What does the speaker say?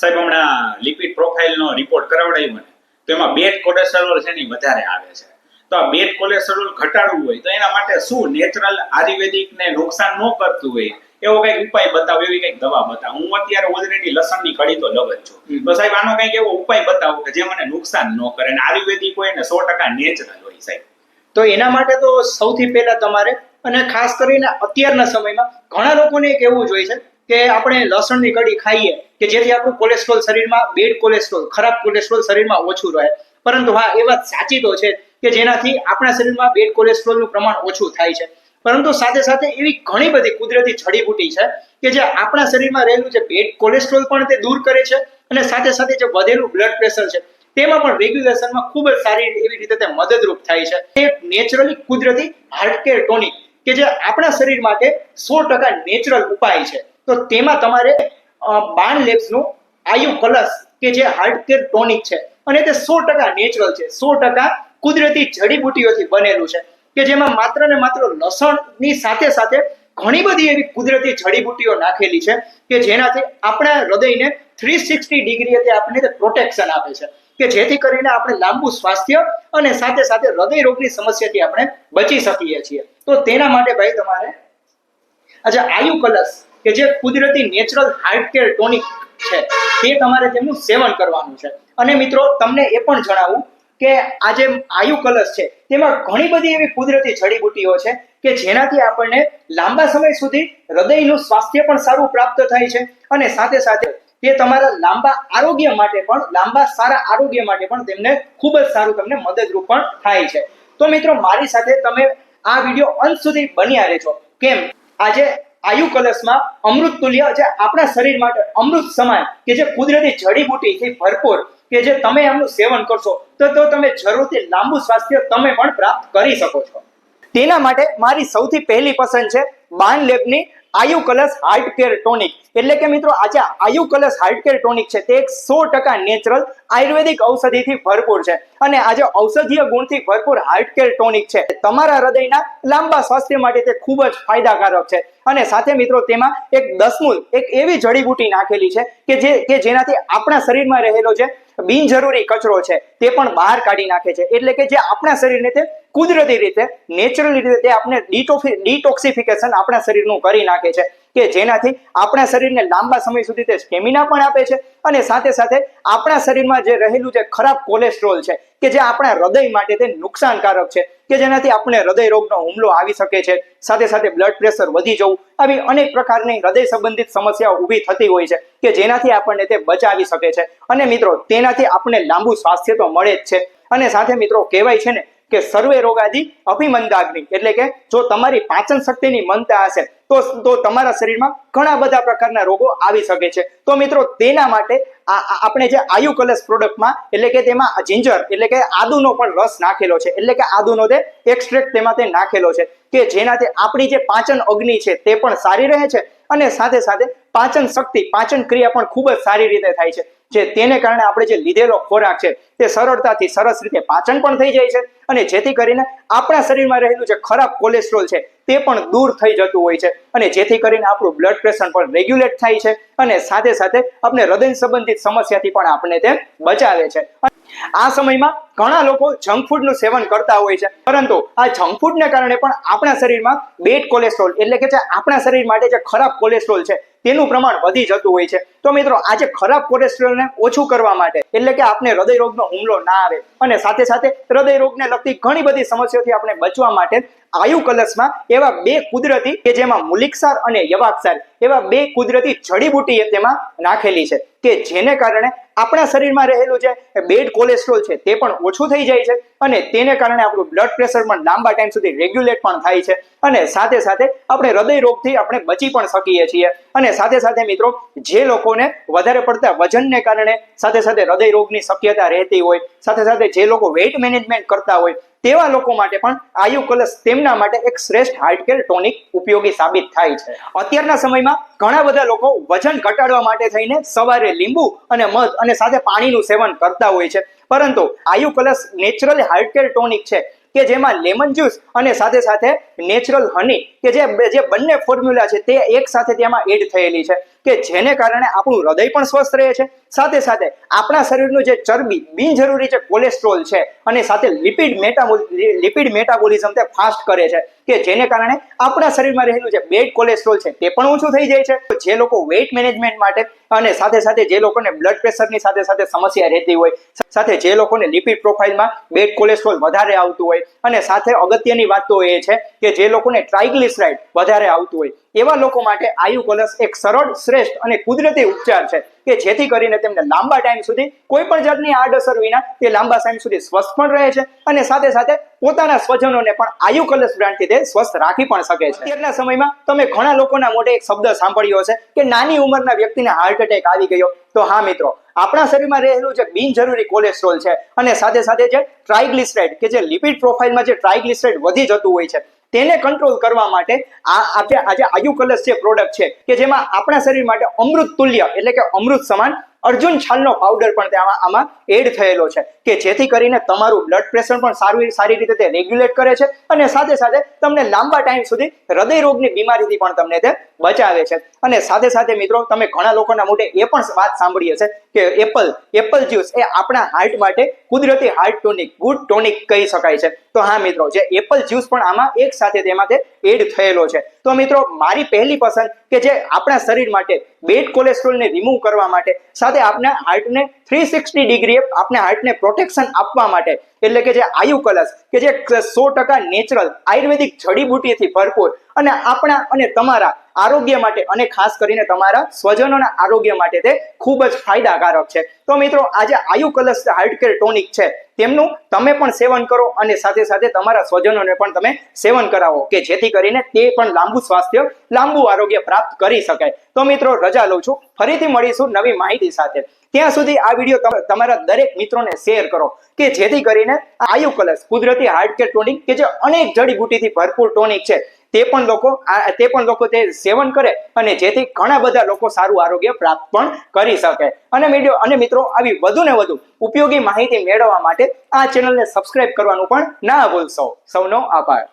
સાહેબ હમણાં lipid પ્રોફાઇલનો report કરાવડાવ્યો મને. તો એમાં બેડ કોલેસ્ટ્રોલ છે ને વધારે આવે છે. તો આ બેડ કોલેસ્ટ્રોલ ઘટાડવું હોય તો એના માટે શું નેચરલ આયુર્વેદિક ને નુકસાન ન કરતું હોય એવો કંઈક ઉપાય બતાવો એવી કંઈક દવા બતાવો. હું અત્યારે ઓલરેડી લસણની કડી તો લવ જ છું. તો સાહેબ આનો કંઈક એવો ઉપાય બતાવો કે જે મને નુકસાન ન કરે અને આયુર્વેદિક હોય ને સો ટકા નેચરલ હોય સાહેબ. તો એના માટે તો સૌથી પહેલા તમારે અને ખાસ કરીને અત્યારના સમયમાં ઘણા લોકોને એક એવું જ હોય છે કે આપણે લસણની કઢી ખાઈએ કે જેથી આપણું કોલેસ્ટ્રોલ શરીરમાં બેડ કોલેસ્ટ્રોલ ખરાબ કોલેસ્ટ્રોલ શરીરમાં ઓછું રહે. પરંતુ હા, એ વાત સાચી તો છે કે જેનાથી આપણા શરીરમાં બેડ કોલેસ્ટ્રોલનું પ્રમાણ ઓછું થાય છે. પરંતુ સાથે સાથે એવી ઘણી બધી કુદરતી જડીબુટી છે કે જે આપણા શરીરમાં રહેલું જે બેડ કોલેસ્ટ્રોલ પણ તે દૂર કરે છે અને સાથે સાથે જે વધેલું બ્લડ પ્રેશર છે, તેમાં પણ રેગ્યુલેશનમાં ખૂબ જ સારી એવી રીતે તે મદદરૂપ થાય છે. એક નેચરલી કુદરતી હાર્ટ ટોનિક કે જે આપણા શરીર માટે સો ટકા નેચરલ ઉપાય છે. તો તેમાં તમારે બાણ લેબ્સનું આયુ પ્લસ કે જે હાર્ટ કેર ટોનિક છે, અને તે સો ટકા નેચરલ છે. સો ટકા કુદરતી જડીબુટીઓથી બનેલું છે. કે જેમાં માત્ર ને માત્ર લસણની સાથે સાથે ઘણી બધી એવી કુદરતી જડીબુટીઓ નાખેલી છે, કે જેનાથી આપણા હૃદયને થ્રી સિક્સટી ડિગ્રી આપણને પ્રોટેક્શન આપે છે. કે જેથી કરીને આપણે લાંબુ સ્વાસ્થ્ય અને સાથે સાથે હૃદય રોગની સમસ્યાથી આપણે બચી શકીએ છીએ. તો તેના માટે ભાઈ તમારે અચ્છા આયુ કલશ કે જે કુદરતી નેચરલ હાર્ટ કેર ટોનિક છે, તે તમારે તેમનું સેવન કરવાનું છે. અને મિત્રો, તમને એ પણ જણાવું કે આ જે આયુ કલશ છે, તેમાં ઘણી બધી એવી કુદરતી જડીબુટીઓ છે કે જેનાથી આપણને લાંબા સમય સુધી હૃદયનું સ્વાસ્થ્ય પણ સારું પ્રાપ્ત થાય છે અને સાથે સાથે તે તમારા લાંબા આરોગ્ય માટે પણ, લાંબા સારા આરોગ્ય માટે પણ તેમને ખૂબ જ સારું તમને મદદરૂપ પણ થાય છે. તો મિત્રો, મારી સાથે તમે આ વીડિયો અંત સુધી બન્યા રહેજો. કેમ? આજે આયુ કલશમાં અમૃત તુલ્ય જે આપણા શરીર માટે અમૃત સમાન કે જે કુદરતી જડીબુટીથી ભરપૂર, કે જે તમે એમનું સેવન કરશો, તો તો તમે જરૂરથી લાંબુ સ્વાસ્થ્ય તમે પણ પ્રાપ્ત કરી શકો છો. તેના માટે મારી સૌથી પહેલી પસંદ છે બાન લેબની આયુ કલસ હાર્ટ કેર ટોનિક. એટલે કે મિત્રો આજે આયુ કલશ હાર્ટ કેર ટોનિક છે, તે એક સો ટકા નેચરલ આયુર્વેદિક ઔષધિથી ભરપૂર છે. અને આજે ઔષધીય ગુણથી ભરપૂર હાર્ટ કેર ટોનિક છે તમારા હૃદયના લાંબા સ્વાસ્થ્ય માટે તે ખૂબ જ ફાયદાકારક છે. અને સાથે મિત્રો તેમાં એક દસમૂલ એક એવી જડીબુટી નાખેલી છે કે જે, કે જેનાથી આપણા શરીરમાં રહેલો જે બિનજરૂરી કચરો છે, તે પણ બહાર કાઢી નાખે છે. એટલે કે જે આપણા શરીરને તે કુદરતી રીતે નેચરલી રીતે તે આપણે ડિટોક્સિફિકેશન આપણા શરીરનું કરી નાખે છે. કે જેનાથી આપણા શરીરને લાંબા સમય સુધી તે સ્ટેમિના પણ આપે છે અને સાથે સાથે આપણા શરીરમાં જે રહેલું જે ખરાબ કોલેસ્ટ્રોલ છે કે જે આપણા હૃદય માટે તે નુકસાનકારક છે કે જેનાથી આપણે હૃદય રોગનો હુમલો આવી શકે છે, સાથે સાથે બ્લડ પ્રેશર વધી જવું, આવી અનેક પ્રકારની હૃદય સંબંધિત સમસ્યાઓ ઊભી થતી હોય છે કે જેનાથી આપણને તે બચાવી શકે છે. અને મિત્રો, તેનાથી આપણને લાંબુ સ્વાસ્થ્ય તો મળે જ છે. અને સાથે મિત્રો, કહેવાય છે ને કે સર્વે રોગાદી અભિમંદાગ્નિ. એટલે કે જો તમારી પાચન શક્તિની મંદતા હશે, તો તો તમારા શરીરમાં ઘણા બધા પ્રકારના રોગો આવી શકે છે. તો મિત્રો, તેના માટે આપણે જે આયુ કલશ પ્રોડક્ટમાં, એટલે કે તેમાં જિંજર, એટલે કે આદુનો પણ રસ નાખેલો છે. એટલે કે આદુનો તે એક્સ્ટ્રેક્ટ તેમાં તે નાખેલો છે. કે જેનાથી આપણી જે પાચન અગ્નિ છે, તે પણ સારી રહે છે અને સાથે સાથે પાચન શક્તિ, પાચન ક્રિયા પણ ખૂબ જ સારી રીતે થાય છે. જે તેને કારણે આપણે જે લીધેલો ખોરાક છે, તે સરળતાથી સરસ રીતે પાચન પણ થઈ જાય છે અને જેથી કરીને આપણા શરીરમાં રહેલું જે ખરાબ કોલેસ્ટ્રોલ છે, તે પણ દૂર થઈ જતું હોય છે. અને જેથી કરીને આપણું બ્લડ પ્રેશર પણ રેગ્યુલેટ થાય છે અને સાથે સાથે આપણે હૃદય સંબંધિત સમસ્યાથી પણ આપણે તે બચાવે છે. આ સમયમાં ઘણા લોકો જંક ફૂડનું સેવન કરતા હોય છે. પરંતુ આ જંક ફૂડને કારણે પણ આપણા શરીરમાં બેડ કોલેસ્ટ્રોલ એટલે કે જે આપણા શરીર માટે જે ખરાબ કોલેસ્ટ્રોલ છે, તેનું પ્રમાણ વધી જતું હોય છે. તો મિત્રો, આજે ખરાબ કોલેસ્ટ્રોલને ઓછું કરવા માટે, એટલે કે આપણે હૃદય રોગનો હુમલો ના આવે, અને સાથે સાથે હૃદય રોગને લગતી ઘણી બધી સમસ્યાઓથી આપણે બચવા માટે આયુ કલશમાં એવા બે કુદરતી કે જેમાં મુલિકસાર અને યવાક્ષાર એવા બે કુદરતી જડીબુટી તેમાં નાખેલી છે, કે જેને કારણે આપણા શરીરમાં રહેલું જે બેડ કોલેસ્ટ્રોલ છે તે પણ ઓછું થઈ જાય છે અને તેને કારણે આપણું બ્લડ પ્રેશર પણ લાંબા ટાઈમ સુધી રેગ્યુલેટ પણ થાય છે અને સાથે સાથે આપણે હૃદય રોગથી આપણે બચી પણ શકીએ છીએ. અને સાથે સાથે મિત્રો, જે લોકોને વધારે પડતા વજનને કારણે સાથે સાથે હૃદય રોગની શક્યતા રહેતી હોય, સાથે સાથે જે લોકો વેઇટ મેનેજમેન્ટ કરતા હોય તેવા લોકો માટે પણ આયુ કલશ તેમના માટે એક શ્રેષ્ઠ હાર્ટ કેર ટોનિક ઉપયોગી સાબિત થાય છે. અત્યારના સમયમાં ઘણા બધા લોકો વજન ઘટાડવા માટે થઈને સવારે લીંબુ અને મધ અને સાથે પાણીનું સેવન કરતા હોય છે. પરંતુ Ayu Kalash natural heart care tonic છે કે જેમાં લેમન જ્યુસ અને સાથે સાથે નેચરલ હની કે જે જે બંને ફોર્મ્યુલા છે તે એક સાથે તેમાં એડ થયેલી છે. કે જેને કારણે આપણું હૃદય પણ સ્વસ્થ રહે છે. સાથે સાથે આપણા શરીરનું જે ચરબી, બિનજરૂરી જે કોલેસ્ટ્રોલ છે અને સાથે લિપિડ મેટાબોલ લિપિડ મેટાબોલિઝમ તે ફાસ્ટ કરે છે. કે જેને કારણે આપણા શરીરમાં રહેલું જે બેડ કોલેસ્ટ્રોલ છે તે પણ ઓછું થઈ જાય છે. જે લોકો વેઇટ મેનેજમેન્ટ માટે અને સાથે સાથે જે લોકોને બ્લડ પ્રેશરની સાથે સાથે સમસ્યા રહેતી હોય સાથે જે લોકોને લિપિડ પ્રોફાઇલમાં બેડ કોલેસ્ટ્રોલ વધારે આવતું હોય અને સાથે અગત્યની વાત તો એ છે કે જે લોકોને ટ્રાઇગ્લિસરાઇડ વધારે આવતું હોય, એવા લોકો માટે આયુ કોલસ એક સરળ, શ્રેષ્ઠ અને કુદરતી ઉપચાર છે. કે જેથી કરીને તેમને લાંબા ટાઈમ સુધી કોઈ પણ જાતની આડઅસર વિના તે લાંબા ટાઈમ સુધી સ્વસ્થ પણ રહે છે અને સાથે સાથે પોતાના સ્વજનોને પણ આયુ કલશ બ્રાન્ડથી તે સ્વસ્થ રાખી પણ શકે છે. અત્યારના સમયમાં તમે ઘણા લોકોના મોઢે એક શબ્દ સાંભળ્યો હશે કે નાની ઉંમરના વ્યક્તિને હાર્ટ એટેક આવી ગયો. તો હા મિત્રો, આપણા શરીરમાં રહેલું જે બિનજરૂરી કોલેસ્ટ્રોલ છે અને સાથે સાથે જે ટ્રાઇગ્લિસરાઇડ કે જે લિપિડ પ્રોફાઇલમાં જે ટ્રાઇગ્લિસરાઇડ વધી જતું હોય છે તેને કંટ્રોલ કરવા માટે આ આપણે આજે આયુ કલશ જે પ્રોડક્ટ છે કે જેમાં આપણા શરીર માટે અમૃત તુલ્ય એટલે કે અમૃત સમાન અર્જુન છાલનો પાવડર પણ તેમાં આમાં એડ થયેલો છે કે જેથી કરીને તમારું બ્લડ પ્રેશર પણ સારું સારી રીતે તે રેગ્યુલેટ કરે છે અને સાથે સાથે તમને લાંબા ટાઈમ સુધી હૃદય રોગની બીમારીથી પણ તમને તે બચાવે છે. અને સાથે સાથે મિત્રો, તમે ઘણા લોકોના મોઢે એ પણ વાત સાંભળી હશે કે એપલ એપલ જ્યુસ એ આપણા હાર્ટ માટે કુદરતી હાર્ટ ટોનિક ગુડ ટોનિક કહી શકાય છે. તો હા મિત્રો, જે એપલ જ્યુસ પણ આમાં એક સાથે તેમાં તે એડ થયેલો છે. તો મિત્રો, મારી પહેલી પસંદ કે જે આપણા શરીર માટે બેડ કોલેસ્ટ્રોલને રિમૂવ કરવા માટે, સાથે આપણા હાર્ટને થ્રી સિક્સટી ડિગ્રી આપણે હાર્ટને પ્રોટેક્શન આપવા માટે, એટલે કે જે આયુ કલશ, કે જે સો ટકા નેચરલ આયુર્વેદિક જડીબુટીથી ભરપૂર અને આપણા અને તમારા આરોગ્ય માટે અને ખાસ કરીને તમારા સ્વજનોના આરોગ્ય માટે તે ખૂબ જ ફાયદાકારક છે. તો મિત્રો આજે આયુ કલશ હાર્ટ કેર ટોનિક છે, તેમનું તમે પણ સેવન કરો અને સાથે સાથે તમારા સ્વજનોને પણ તમે સેવન કરાવો, કે જેથી કરીને તે પણ લાંબુ સ્વાસ્થ્ય, લાંબુ આરોગ્ય પ્રાપ્ત કરી શકાય. તો મિત્રો, રજા લઉં છું. ફરીથી મળીશું નવી માહિતી સાથે. ત્યાં સુધી આ વીડિયો તમારા દરેક મિત્રોને શેર કરો કે જેથી કરીને આયુ કલર્સ કુદરતી હાર્ડકેર ટોનિક કે જે અનેક જડીબુટીથી ભરપૂર ટોનિક છે, તે પણ લોકો તે પણ લોકો તે સેવન કરે અને જેથી ઘણા બધા લોકો સારું આરોગ્ય પ્રાપ્ત પણ કરી શકે. અને મીડિયો અને મિત્રો, આવી વધુ ને વધુ ઉપયોગી માહિતી મેળવવા માટે આ ચેનલને સબસ્ક્રાઇબ કરવાનું પણ ના ભૂલશો. સૌનો આભાર.